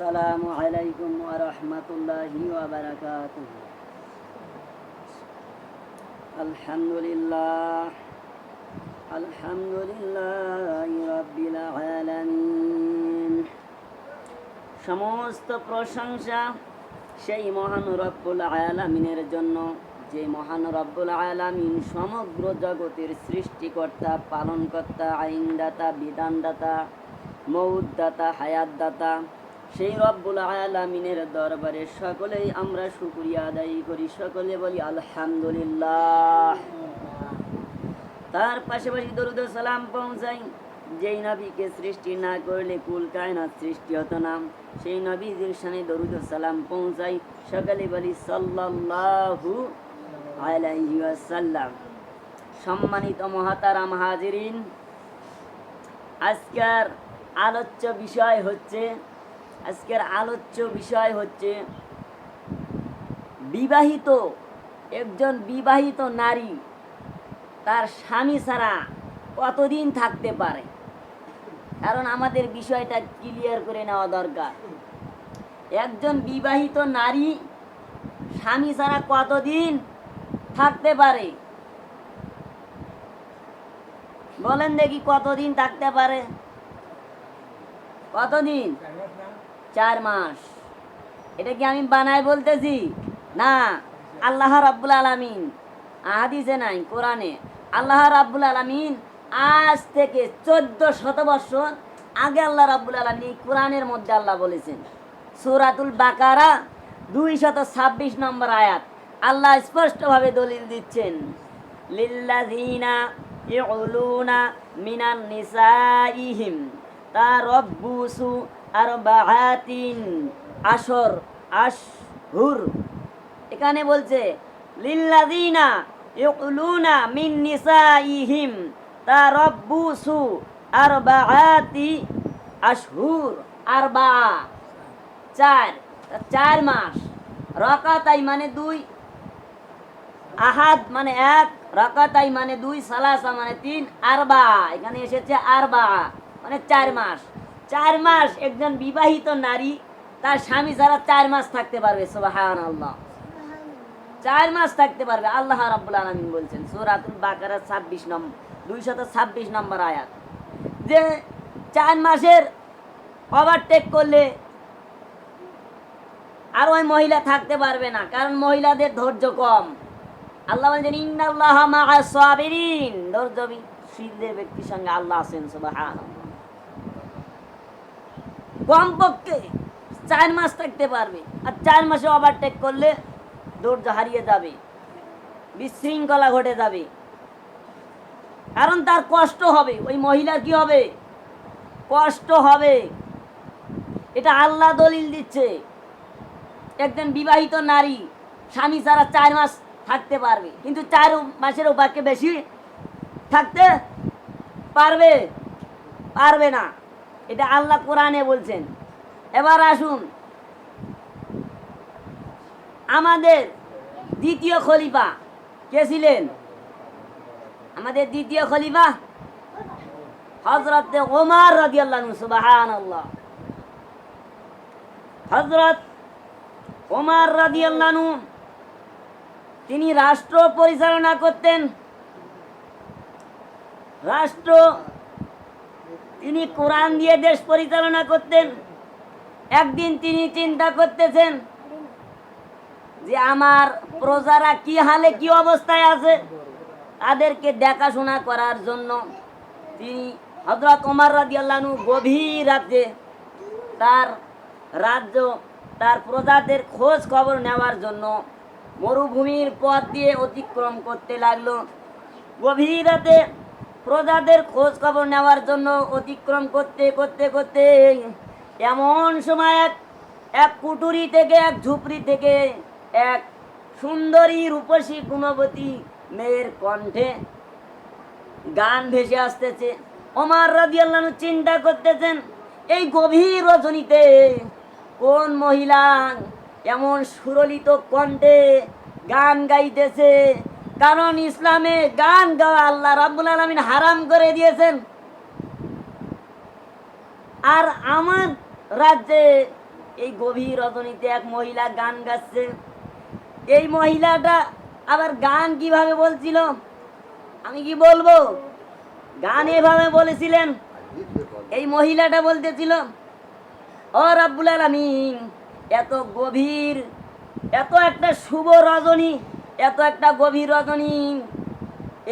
আসসালামু আলাইকুম ওয়া রাহমাতুল্লাহি ওয়া বারাকাতুহু। আলহামদুলিল্লাহ, আলহামদুলিল্লাহি রাব্বিল আলামিন। সমস্ত প্রশংসা সেই মহান রব্বুল আলামিনের জন্য, যে মহান রব্বুল আলামিন সমগ্র জগতের সৃষ্টিকর্তা, পালনকর্তা, আইনদাতা, বিধানদাতা মৌদাতা হায়াতদাতা সেই রব্বুল আলামিনের দরবারে সকলেই আমরা শুকরিয়া আদায় করি। সকলে বলি, আলহামদুলিল্লাহ। তার পাশাপাশি দরুদ সালাম পৌঁছাই। যেই নবীকে সৃষ্টি না করলে কুল কায়নাত সৃষ্টি হতো না। সেই নবীদের সামনে দরুদ সালাম পৌঁছাই। সকালে বলি, সাল্লাল্লাহু আলাইহি ওয়াসাল্লাম। সম্মানিত মহাতারাম হাজিরিন, আজকের আলোচ্য বিষয় হচ্ছে আজকের আলোচ্য বিষয় হচ্ছে বিবাহিত, একজন বিবাহিত নারী তার স্বামী ছাড়া কতদিন থাকতে পারে? কারণ আমাদের বিষয়টা ক্লিয়ার করে নেওয়া দরকার। একজন বিবাহিত নারী স্বামী ছাড়া কতদিন থাকতে পারে? বলেন দেখি কতদিন থাকতে পারে? কতদিন? চার মাস। এটা কি আমি বানাই বলতেছি? না। আল্লাহ রাব্বুল আলামিন আহাদিসে নাই, কোরআনে। আল্লাহ রাব্বুল আলামিন আজ থেকে চোদ্দ শত আগে আল্লাহ রাব্বুল আলামিন কোরআনের মধ্যে আল্লাহ বলেছেন। সূরাতুল বাকারা দুই শত ছাব্বিশ নম্বর আয়াত। আল্লাহ স্পষ্টভাবে দলিল দিচ্ছেন, লিল্লাযীনা ইউলুনা মিনান নিসাইহিম, তারাব্বুসু আরবাআতিন আশর আশহুর। এখানে বলছে, লিল্লাযীনা ইউলুনা মিন নিসাইহিম তারাব্বুসু আরবাআতি আশহুর। আরবা চার চার মাস। রকাতাই মানে দুই। আহাদ মানে এক, রকাতাই মানে দুই, সালাসা মানে তিন আরবা এখানে এসেছে আরবা মানে চার মাস। চার মাস একজন বিবাহিত নারী, তার স্বামী ছাড়া চার মাস থাকতে পারবে সোবাহান আল্লাহ চার মাস থাকতে পারবে, আল্লাহ রাব্বুল আলামিন বলছেন, সূরাতুল বাকারা 26 নম্বর 226 নম্বর আয়াত। যে চার মাসের ওভারটেক করলে আর ওই মহিলা থাকতে পারবে না, কারণ মহিলাদের ধৈর্য কম। আল্লাহ বলছেন, ইন্নাল্লাহ মাআ সাবিরিন। ধৈর্যশীলদের ব্যক্তির সঙ্গে আল্লাহ আছেন, সুবহানাল্লাহ। কমপক্ষে চার মাস থাকতে পারবে। আর চার মাসে ওভারটেক করলে ধৈর্য হারিয়ে যাবে। বিশৃঙ্খলা ঘটে যাবে। কারণ তার কষ্ট হবে। ওই মহিলার কি হবে? কষ্ট হবে। এটা আল্লাহ দলিল দিচ্ছে। একজন বিবাহিত নারী স্বামী ছাড়া চার মাস থাকতে পারবে। কিন্তু চার মাসের উপাকে বেশি থাকতে পারবে? পারবে না। এটা আল্লাহ কোরআনে বলছেন। এবার আসুন। আমাদের দ্বিতীয় খলিফা কে ছিলেন? আমাদের দ্বিতীয় খলিফা হজরত ওমর রাদিয়াল্লাহু সুবহানাল্লাহ। হজরত ওমর রাদিয়াল্লাহু তিনি রাষ্ট্র পরিচালনা করতেন। রাষ্ট্র তিনি কোরআন দিয়ে দেশ পরিচালনা করতেন। একদিন তিনি চিন্তা করতেছেন যে আমার প্রজারা কি হালে কি অবস্থায় আছে? তাদেরকে দেখাশোনা করার জন্য তিনি হজরত ওমর রাদিয়াল্লাহু গভীর রাতে তার রাজ্য, তার প্রজাদের খোঁজ খবর নেওয়ার জন্য মরুভূমির পথ দিয়ে অতিক্রম করতে লাগল। গভীর রাতে প্রজাদের খোঁজ খবর নেওয়ার জন্য অতিক্রম করতে করতে করতে এমন সময় এক এক কুটুরি থেকে, এক ঝুপড়ি থেকে এক সুন্দরী রূপসী গুণবতী মেয়ের কণ্ঠে গান ভেসে আসতেছে। ওমার রাদিয়াল্লাহু চিন্তা করতেছেন, এই গভীর রজনীতে কোন মহিলা এমন সুরলিত কণ্ঠে গান গাইতেছে? কারণ ইসলামে গান গাওয়া আল্লাহ রাব্বুল আলামিন হারাম করে দিয়েছেন। আর আমার রাজ্যে এই গভীর রজনীতে এক মহিলা গান গাচ্ছে। এই মহিলাটা আবার গান কীভাবে বলছিল? আমি কি বলব? গান এভাবে বলেছিলেন। এই মহিলাটা বলতেছিল, ও রাব্বুল আলামিন, এত গভীর, এত একটা শুভ রজনী এত একটা গভীর রজনী।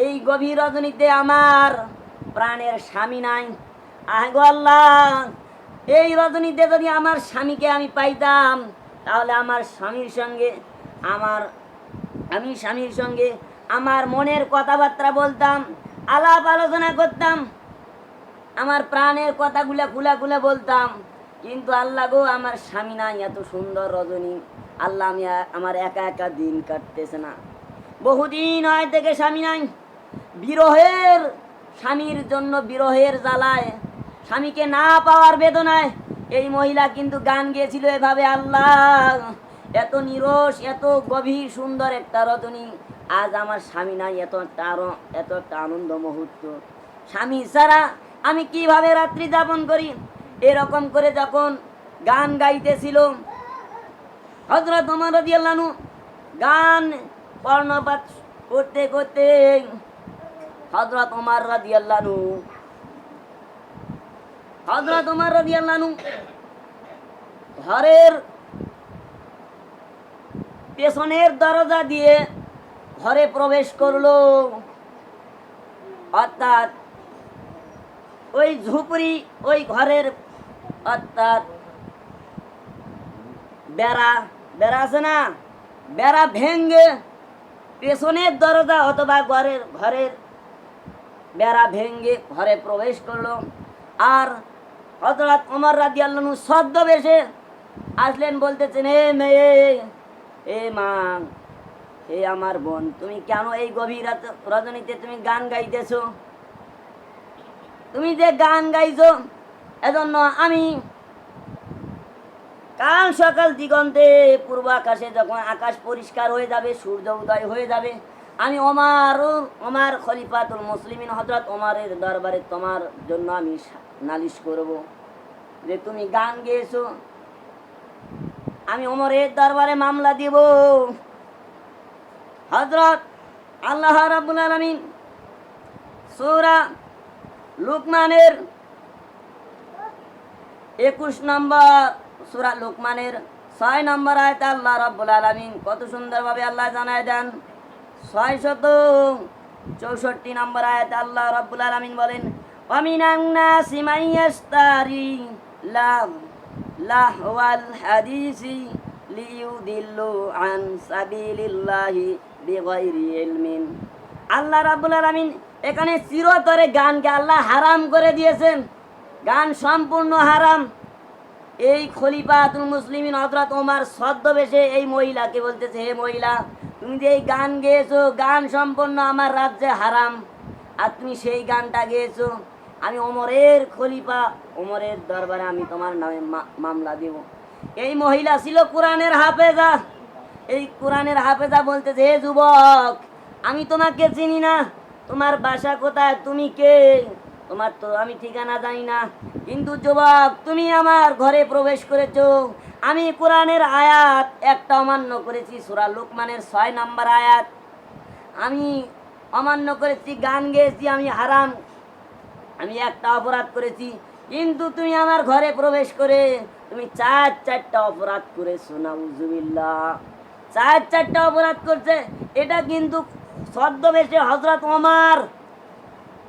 এই গভীর রজনীতে আমার প্রাণের স্বামী নাই। আগো আল্লাহ, এই রজনীতে যদি আমার স্বামীকে আমি পাইতাম, তাহলে আমার স্বামীর সঙ্গে আমার, আমি স্বামীর সঙ্গে আমার মনের কথাবার্তা বলতাম, আলাপ আলোচনা করতাম, আমার প্রাণের কথাগুলা খুলা খুলে বলতাম। কিন্তু আল্লাহ গো, আমার স্বামী নাই, এত সুন্দর রজনী। আল্লাহ আমি আমার একা একা দিন কাটতেছে না। বহুদিন হয় থেকে স্বামী নাই। বিরহের, স্বামীর জন্য বিরহের জ্বালায়, স্বামীকে না পাওয়ার বেদনায় এই মহিলা কিন্তু গান গেয়েছিল এভাবে, আল্লাহ, এত নিরস, এত গভীর, সুন্দর একটা রজনী, আজ আমার স্বামী নাই, এত একটা আরও, এত একটা আনন্দ মুহূর্ত। স্বামী ছাড়া আমি কীভাবে রাত্রি যাপন করি? এরকম করে যখন গান গাইতেছিল হজরত তোমার রাদিয়াল্লাহু গান বর্ণপাত করতে করতে হজরত ওমর রাদিয়াল্লাহু হজরত ওমর রাদিয়াল্লাহু ঘরের পেছনের দরজা দিয়ে ঘরে প্রবেশ করল। অর্থাৎ ওই ঝুপড়ি, ওই ঘরের অর্থাৎ বেড়া বেড়া আছে না? বেড়া ভেঙ্গে পেছনের দরজা অথবা ঘরের ঘরের বেড়া ভেঙ্গে ঘরে প্রবেশ করল। আর হজরত অমর রাজি আল্লাহ সদ্য বেশে আসলেন, বলতেছেন, এ মেয়ে, এ মা এ আমার বোন, তুমি কেন এই গভীর রজনীতে তুমি গান গাইতেছো? তুমি যে গান গাইছো, এজন্য আমি কাল সকাল দিগন্তে পূর্ব আকাশে যখন আকাশ পরিষ্কার হয়ে যাবে, সূর্য উদয় হয়ে যাবে, আমি ওমার ওমার খলিফাতুল মুসলিমিন হজরত ওমারের দরবারে তোমার জন্য আমি নালিশ করব যে তুমি গান গেয়েছো। আমি ওমরের দরবারে মামলা দিব। হজরত আল্লাহ রাব্বুল আলামিন সূরা লুকমানের একুশ নম্বর সুরা লোকমানের ছয় নম্বর আয়তে আল্লাহ রাব্বুল আলামিন কত সুন্দরভাবে আল্লাহ জানায় দেন। ছয় শত চৌষট্টি নম্বর আয়তে আল্লাহ রাব্বুল আলামিন বলেন, অমিনাং নাসি মাইয়াস্তারি লাহ লাহওয়াল হাদিসি লিইউদিল্লু আন সাবিলিল্লাহি বিগাইরি ইলমিন। আল্লাহ রাব্বুল আলামিন এখানে চিরতরে গানকে আল্লাহ হারাম করে দিয়েছেন। গান সম্পূর্ণ হারাম। এই খলিফাতুল মুসলিমিন হজরত ওমার ছদ্মবেশে এই মহিলাকে বলতেছে, হে মহিলা, তুমি যে এই গান গেয়েছো, গান সম্পূর্ণ আমার রাজ্যে হারাম। আর তুমি সেই গানটা গেয়েছো, আমি ওমরের খলিফা, ওমরের দরবারে আমি তোমার নামে মামলা দেব। এই মহিলা ছিল কোরআনের হাফেজা। এই কোরআনের হাফেজা বলতেছে, হে যুবক, আমি তোমাকে চিনি না, তোমার বাসা কোথায়, তুমি কে? তোমার তো আমি ঠিকানা জানি না। কিন্তু যুবক তুমি আমার ঘরে প্রবেশ করেছ। আমি কোরআনের আয়াত একটা অমান্য করেছি, সুরা লোকমানের ছয় নাম্বার আয়াত। আমি অমান্য করেছি, গান গেয়েছি, আমি হারাম। আমি একটা অপরাধ করেছি। কিন্তু তুমি আমার ঘরে প্রবেশ করে তুমি চার চারটা অপরাধ করেছ, নাউজুবিল্লাহ। চার চারটা অপরাধ করছে, এটা কিন্তু ছদ্মবেশে হজরত ওমার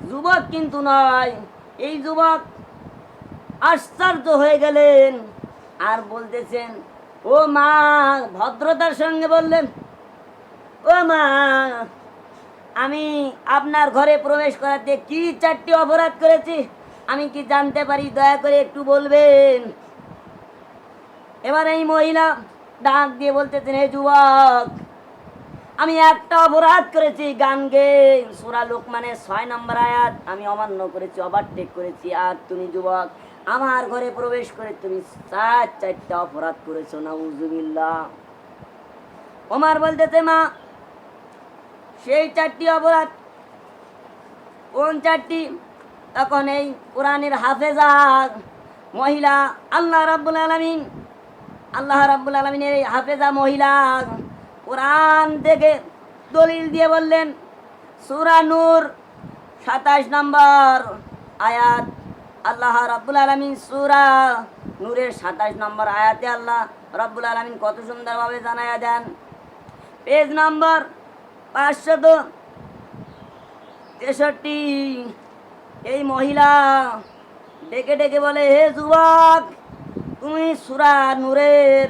যুবক কিন্তু নয়। এই যুবক আশ্চর্য হয়ে গেলেন আর বলতেছেন, ও মা, ভদ্রতার সঙ্গে বললেন, ও মা, আমি আপনার ঘরে প্রবেশ করাতে কি চারটি অপরাধ করেছি? আমি কি জানতে পারি? দয়া করে একটু বলবেন। এবার এই মহিলা ডাক দিয়ে বলতেছেন, হে যুবক আমি একটা অপরাধ করেছি, গান গে। সুরা লোকমানের ছয় নম্বর আয়াত, আমি অমান্য করেছি ওভারটেক করেছি। আর তুমি যুবক, আমার ঘরে প্রবেশ করে তুমি চার, চারটা অপরাধ করেছ না উজুবিল্লা ওমার বলতেছে, মা, সেই চারটি অপরাধ, কোন চারটি? তখন এই কোরআনের হাফেজা, মহিলা, আল্লাহ রাব্বুল আলামিন, আল্লাহ রাব্বুল আলমিনের এই হাফেজা মহিলা কোরআন থেকে দলিল দিয়ে বললেন, সুরা নূর সাতাশ নম্বর আয়াত। আল্লাহ রাব্বুল আলমিন সুরা নূরের সাতাশ নম্বর আয়াতে আল্লাহ রাব্বুল আলমিন কত সুন্দরভাবে জানায়া দেন। পেজ নম্বর পাঁচশত তেষট্টি। এই মহিলা ডেকে ডেকে বলে, হে যুবক, তুমি সুরা নূরের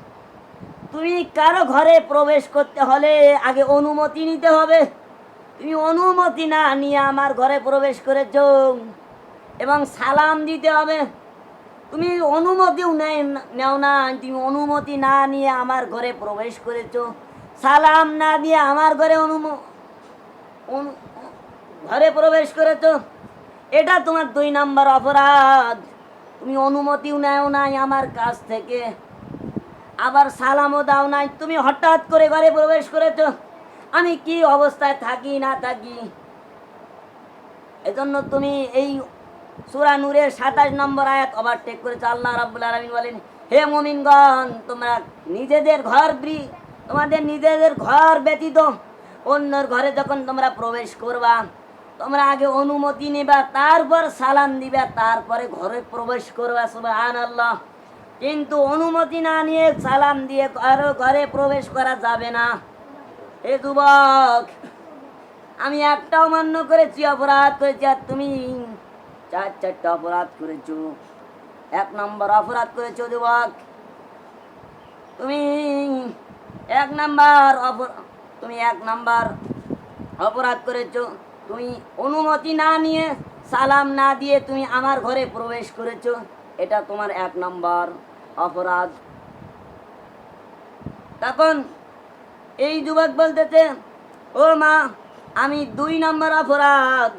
তুমি কারও ঘরে প্রবেশ করতে হলে আগে অনুমতি নিতে হবে। তুমি অনুমতি না নিয়ে আমার ঘরে প্রবেশ করেছ এবং সালাম দিতে হবে। তুমি অনুমতিও নেই নেও না, তুমি অনুমতি না নিয়ে আমার ঘরে প্রবেশ করেছ। সালাম না দিয়ে আমার ঘরে অনুম ঘরে প্রবেশ করেছ। এটা তোমার দুই নাম্বার অপরাধ। তুমি অনুমতিও নেও নাই আমার কাছ থেকে। আবার সালামও দাও নাই। তুমি হঠাৎ করে ঘরে প্রবেশ করেছ। আমি কি অবস্থায় থাকি না থাকি? এজন্য তুমি এই সুরা নূরের সাতাশ নম্বর আয়াত ওভারটেক করেছ। আল্লাহ রাব্বুল আলামিন বলেন, হে মুমিনগণ, তোমরা নিজেদের ঘর তোমাদের নিজেদের ঘর ব্যতীত অন্যর ঘরে যখন তোমরা প্রবেশ করবা, তোমরা আগে অনুমতি নিবা, তারপর সালাম দিবা, তারপরে ঘরে প্রবেশ করবা সুবহান আল্লাহ কিন্তু অনুমতি না নিয়ে সালাম দিয়ে কারও ঘরে প্রবেশ করা যাবে না। এ যুবক, আমি একটাও মান্য করেছি অপরাধ করেছি আর তুমি চার চারটা অপরাধ করেছ। এক নম্বর অপরাধ করেছ যুবক, তুমি এক নাম্বার তুমি এক নাম্বার অপরাধ করেছ। তুমি অনুমতি না নিয়ে সালাম না দিয়ে তুমি আমার ঘরে প্রবেশ করেছ। এটা তোমার এক নাম্বার। অপরাধ। তখন এই যুবক বলতেছে, ও মা, আমি দুই নম্বর অপরাধ।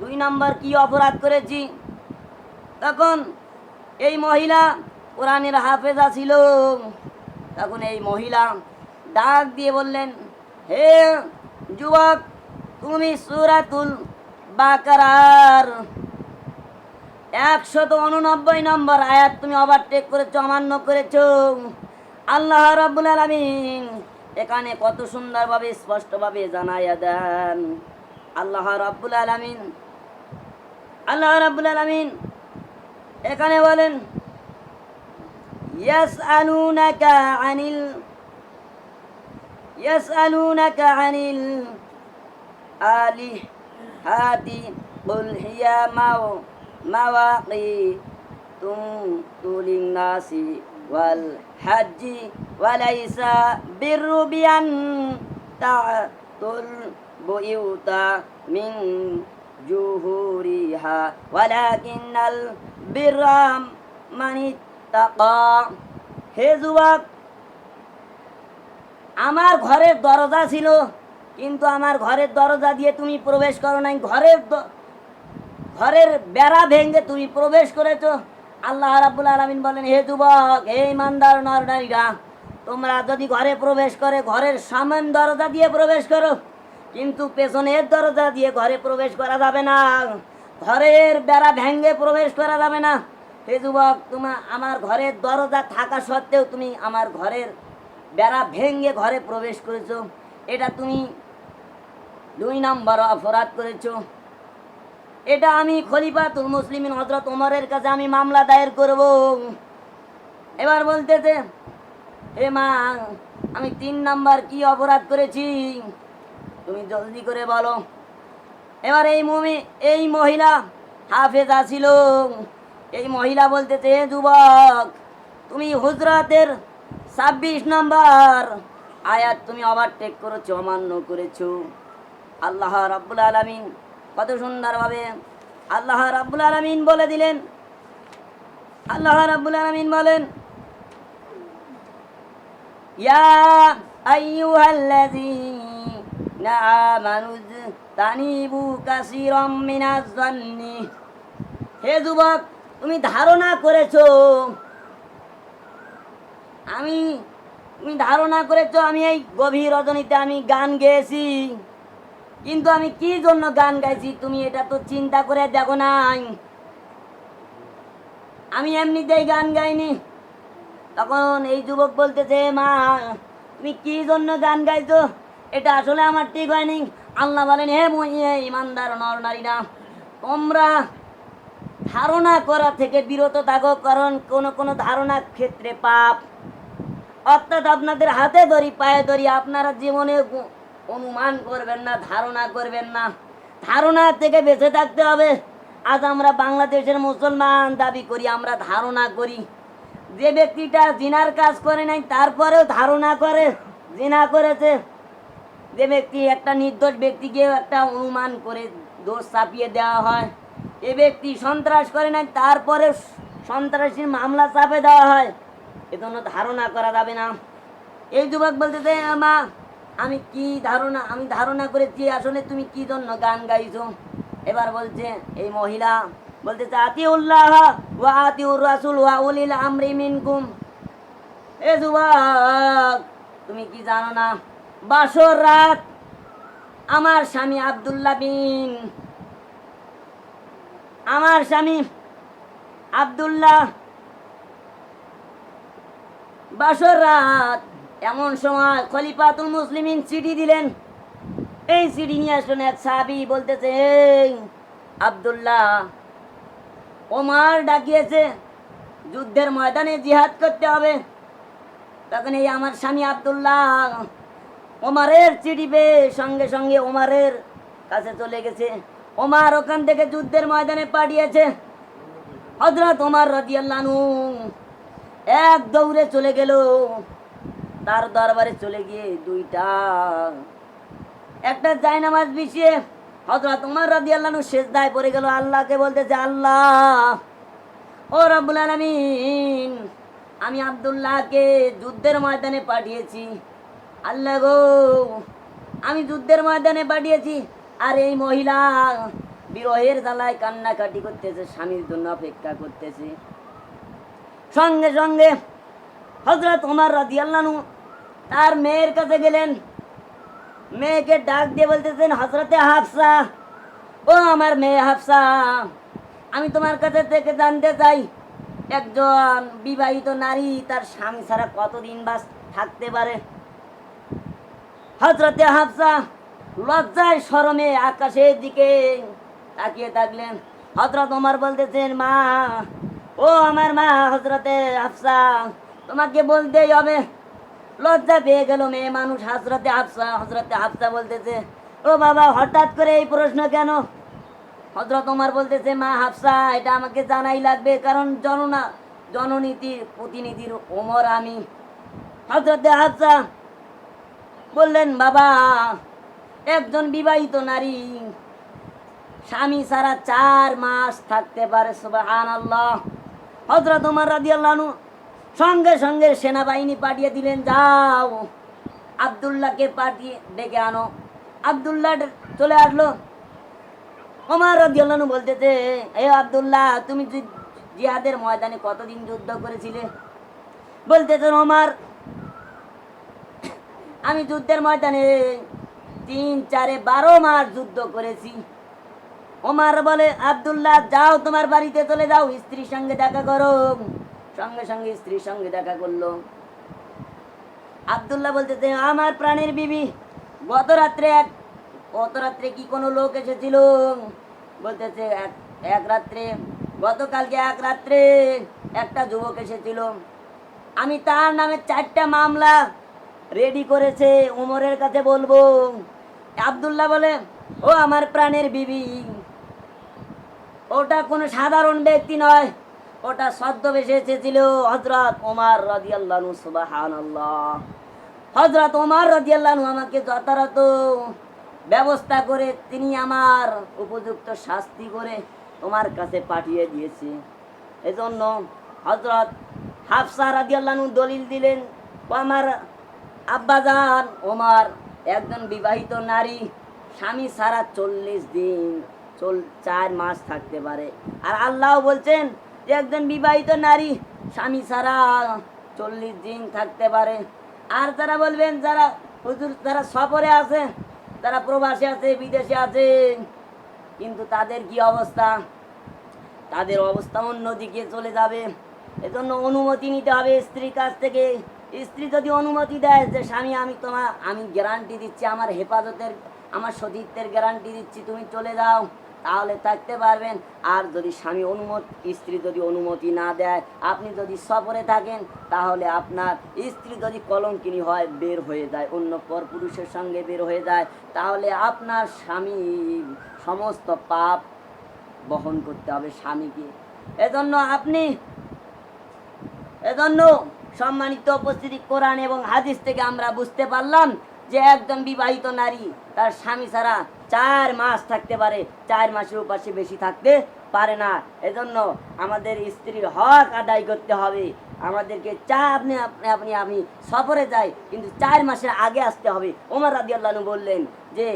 দুই নম্বর কি অপরাধ করেছি? তখন এই মহিলা কোরআনের হাফেজা ছিল। তখন এই মহিলা ডাক দিয়ে বললেন, হে যুবক, তুমি সুরাতুল বাকারার একশত উননব্বই নম্বর আয়াত তুমি ওভারটেক করেছো অমান্য করেছো আল্লাহ রাব্বুল আলামিন এখানে কত সুন্দরভাবে স্পষ্টভাবে জানাইয়া দেন আল্লাহ রাব্বুল আলামিন আল্লাহ রাব্বুল আলামিন এখানে বলেন ইয়াসআলুনাকা আনিল ইয়াসআলুনাকা আনিল آلهات قل هي مو مواقيت للناس والحج وليس بر بأن تعطوا البيوت من جهورها ولكن البر من اتقى হে যুবক আমার ঘরের দরজা ছিল কিন্তু আমার ঘরের দরজা দিয়ে তুমি প্রবেশ করো নাই ঘরের দ- ঘরের বেড়া ভেঙে তুমি প্রবেশ করেছ। আল্লাহ রাব্বুল আলামিন বলেন, হে যুবক, হে ইমানদার নরনারীরা, তোমরা যদি ঘরে প্রবেশ করে, ঘরের সামন দরজা দিয়ে প্রবেশ করো, কিন্তু পেছনের দরজা দিয়ে ঘরে প্রবেশ করা যাবে না। ঘরের বেড়া ভেঙে প্রবেশ করা যাবে না। হে যুবক তোমার আমার ঘরের দরজা থাকা সত্ত্বেও তুমি আমার ঘরের বেড়া ভেঙে ঘরে প্রবেশ করেছ। এটা তুমি দুই নম্বর অপরাধ করেছ। এটা আমি খলিফাতুল মুসলিমিন হজরত ওমরের কাছে আমি মামলা দায়ের করব। এবার বলতেছে হে মা, আমি তিন নাম্বার কি অপরাধ করেছি? তুমি জলদি করে বলো। এবার এই মুমি, এই মহিলা হাফেজা ছিল এই মহিলা বলতেছে, হে যুবক, তুমি হুজরাতের ছাব্বিশ নাম্বার আয়াত তুমি ওভারটেক করেছ, অমান্য করেছ। আল্লাহ রাব্বুল আলামিন কত সুন্দরভাবে আল্লাহ রাব্বুল আলামিন বলে দিলেন। আল্লাহ রাব্বুল আলামিন বলেন, ইয়া হে যুবক, তুমি ধারণা করেছ, আমি, তুমি ধারণা করেছ, আমি এই গভীর রজনীতে আমি গান গেয়েছি। কিন্তু আমি কি জন্য গান গাইছি তুমি এটা তো চিন্তা করে দেখো নাই। আমি এমনিতেই গান গাইনি। তখন এই যুবক বলতেছে, মা, তুমি কি জন্য গান গাইছো? এটা আসলে আমার ঠিক হয়নি। আল্লাহ বলেন, হে মহিয়ে ইমানদার নর নারীরা তোমরা ধারণা করা থেকে বিরত থাকো, কারণ কোনো কোনো ধারণা ক্ষেত্রে পাপ। অর্থাৎ আপনাদের হাতে ধরি, পায়ে ধরি, আপনারা জীবনে অনুমান করবেন না, ধারণা করবেন না। ধারণা থেকে বেঁচে থাকতে হবে। আজ আমরা বাংলাদেশের মুসলমান, দাবি করি, আমরা ধারণা করি। যে ব্যক্তিটা জিনার কাজ করে নাই, তারপরেও ধারণা করে, জিনা করেছে। যে ব্যক্তি একটা নির্দোষ ব্যক্তিকে একটা অনুমান করে দোষ চাপিয়ে দেওয়া হয়। এ ব্যক্তি সন্ত্রাস করে নাই তারপরে সন্ত্রাসীর মামলা চাপে দেওয়া হয়। এজন্য ধারণা করা যাবে না। এই যুবক বলতেছে মা আমি কি ধারণা, আমি ধারণা করেছি আসলে তুমি কি জন্য গান গাইছো? এবার বলছে, এই মহিলা বলতেছে আতিউল্লাহ ওয়া আতিউর রাসূল ওয়া উলিল আমরি মিনকুম। এ যুবক, তুমি কি জানো না? বাসর রাত আমার স্বামী আব্দুল্লাহ বিন, আমার স্বামী আব্দুল্লাহ, বাসর রাত এমন সময় খলিফাতুল মুসলিমিন চিঠি দিলেন। এই চিঠি নিয়ে আসলেন এক সাহাবি, বলতেছে, এই আব্দুল্লাহ, ওমার ডাকিয়েছে, যুদ্ধের ময়দানে জিহাদ করতে হবে। তখন এই আমার স্বামী আব্দুল্লাহ ওমারের চিঠি পেয়ে সঙ্গে সঙ্গে ওমারের কাছে চলে গেছে। ওমার ওখান থেকে যুদ্ধের ময়দানে পাঠিয়েছে। হজরত ওমার রাদিয়াল্লাহু এক দৌড়ে চলে গেল। তার দরবারে চলে গিয়ে দুইটা। একটা জায়নামাজ বিছিয়ে হজরত উমর রাদিয়াল্লাহু শেষদায় পড়ে গেল, আল্লাহকে বলতেছে আল্লাহ, ও রব্বুল আলামিন, আমি আবদুল্লাহকে যুদ্ধের ময়দানে পাঠিয়েছি। আল্লাহ গো, আমি যুদ্ধের ময়দানে পাঠিয়েছি। আর এই মহিলা বিরহের জ্বালায় কান্নাকাটি করতেছে, স্বামীর জন্য অপেক্ষা করতেছে। সঙ্গে সঙ্গে হজরত উমর রাদিয়াল্লাহু তার মেয়ের কাছে গেলেন। মেয়েকে ডাক দিয়ে বলতেছেন হজরতে হাফসা, ও আমার মেয়ে হাফসা, আমি তোমার কাছে থেকে জানতে চাই, একজন বিবাহিত নারী তার স্বামী ছাড়া কতদিন বাস থাকতে পারে? হজরতে হাফসা লজ্জায় শরমে আকাশের দিকে তাকিয়ে থাকলেন। হজরত ওমর বলতেছেন, মা, ও আমার মা হজরতে হাফসা, তোমাকে বলতেই হবে লজ্জা পেয়ে গেল মেয়ে মানুষ, হজরতে হাফসা হজরতে হাফসা বলতেছে, ও বাবা, হঠাৎ করে এই প্রশ্ন কেন? হজরত ওমর বলতেছে, মা হাফসা, এটা আমাকে জানাই লাগবে, কারণ জননা জননীতির প্রতিনিধির ওমর আমি। হজরতে হাফসা বললেন, বাবা, একজন বিবাহিত নারী, স্বামী ছাড়া চার মাস থাকতে পারে সুবাহান আল্লাহ হজরত উমর রাদিয়াল্লাহু সঙ্গে সঙ্গে সেনাবাহিনী পাঠিয়ে দিলেন, যাও, আবদুল্লাহকে পাঠিয়ে ডেকে আনো। আবদুল্লাহ চলে আসলো। ওমর রাদিয়াল্লাহু বলতেছে, এ আবদুল্লাহ, তুমি জিহাদের ময়দানে কতদিন যুদ্ধ করেছিলে? বলতেছেন ওমর, আমি যুদ্ধের ময়দানে তিন, চারে বারো মাস যুদ্ধ করেছি। ওমার বলে, আব্দুল্লাহ, যাও তোমার বাড়িতে চলে যাও, স্ত্রীর সঙ্গে দেখা করো। সঙ্গে সঙ্গে স্ত্রীর সঙ্গে দেখা করল। আব্দুল্লাহ বলতেছে আমার প্রাণের বিবি। গত রাত্রে এক, গত রাত্রে কি কোনো লোক এসেছিল? বলতেছে, এক এক রাত্রে, গতকালকে এক রাত্রে একটা যুবক এসেছিল। আমি তার নামে চারটা মামলা রেডি করেছে, উমরের কাছে বলব। আব্দুল্লাহ বলে, ও আমার প্রাণের বিবি। ওটা কোনো সাধারণ ব্যক্তি নয়। ওটা ছদ্মবেশে এসেছিল হজরত ওমার রাদিয়াল্লাহু সুবহানাল্লাহ। হজরত ওমার রাদিয়াল্লাহু আমাকে যথাযথ ব্যবস্থা করে তিনি আমার উপযুক্ত শাস্তি করে তোমার কাছে পাঠিয়ে দিয়েছে। এজন্য হজরত হাফসা রাদিয়াল্লাহু দলিল দিলেন, আমার আব্বাজান ওমার একজন বিবাহিত নারী, স্বামী সারা চল্লিশ দিন, চল, চার মাস থাকতে পারে। আর আল্লাহ বলছেন যে একজন বিবাহিত নারী, স্বামী ছাড়া চল্লিশ দিন থাকতে পারে। আর যারা বলবেন, যারা হুজুর, যারা সফরে আছে তারা প্রবাসে আছে, বিদেশে আছে, কিন্তু তাদের কি অবস্থা? তাদের অবস্থা অন্যদিকে চলে যাবে। এজন্য অনুমতি নিতে হবে স্ত্রীর কাছ থেকে। স্ত্রী যদি অনুমতি দেয় যে, স্বামী, আমি তোমার আমি গ্যারান্টি দিচ্ছি, আমার হেফাজতের, আমার সতীত্বের গ্যারান্টি দিচ্ছি, তুমি চলে যাও। তাহলে থাকতে পারবেন। আর যদি স্বামী অনুমতি, স্ত্রী যদি অনুমতি না দেয়, আপনি যদি সফরে থাকেন, তাহলে আপনার স্ত্রী যদি কলঙ্কিনী হয়, বের হয়ে যায়, অন্য পর পুরুষের সঙ্গে বের হয়ে যায়। তাহলে আপনার স্বামী সমস্ত পাপ বহন করতে হবে স্বামীকে। এজন্য আপনি, এজন্য সম্মানিত উপস্থিতি কোরআন এবং হাদিস থেকে আমরা বুঝতে পারলাম যে একজন বিবাহিত নারী তার স্বামী ছাড়া চার মাস থাকতে পারে, চার মাসের উপাসে বেশি থাকতে পারে না। এজন্য আমাদের স্ত্রীর হক আদায় করতে হবে। আমাদেরকে চা আপনি আপনি, আমি সফরে যাই, কিন্তু চার মাসের আগে আসতে হবে। ওমর রাজি বললেন যে,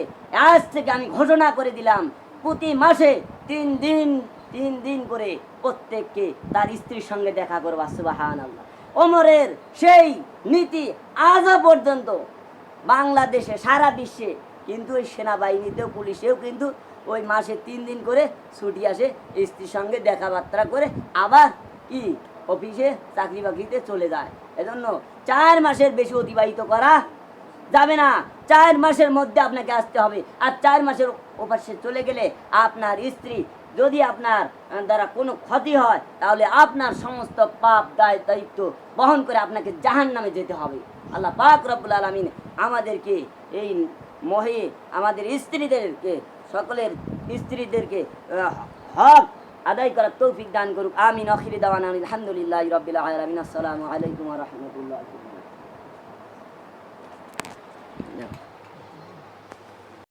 আজ থেকে আমি ঘোষণা করে দিলাম, প্রতি মাসে তিন দিন তিন দিন করে প্রত্যেককে তার স্ত্রীর সঙ্গে দেখা করবা সুবাহান আল্লাহ ওমরের সেই নীতি আজও পর্যন্ত বাংলাদেশে, সারা বিশ্বে। কিন্তু ওই সেনাবাহিনীতেও, পুলিশেও কিন্তু ওই মাসে তিন দিন করে ছুটি আসে স্ত্রীর সঙ্গে দেখাবার্তা করে। আবার কি? অফিসে চাকরি বাকরিতে চলে যায়। এজন্য চার মাসের বেশি অতিবাহিত করা যাবে না। চার মাসের মধ্যে আপনাকে আসতে হবে। আর চার মাসের ওপাশে চলে গেলে আপনার স্ত্রী যদি আপনার দ্বারা কোনো ক্ষতি হয়, তাহলে আপনার সমস্ত পাপ, দায়, দায়িত্ব বহন করে আপনাকে জাহান নামে যেতে হবে। আল্লাহ পাক রব্বুল আলমিন আমাদেরকে এই মহে, আমাদের স্ত্রীদেরকে, সকলের স্ত্রীদেরকে হক আদায় করার তৌফিক দান করুক। আমিন। আখিরি দাওয়ান আলহামদুলিল্লাহ রবিল আলমিন। আসসালামু আলাইকুম রহমতুল্লাহ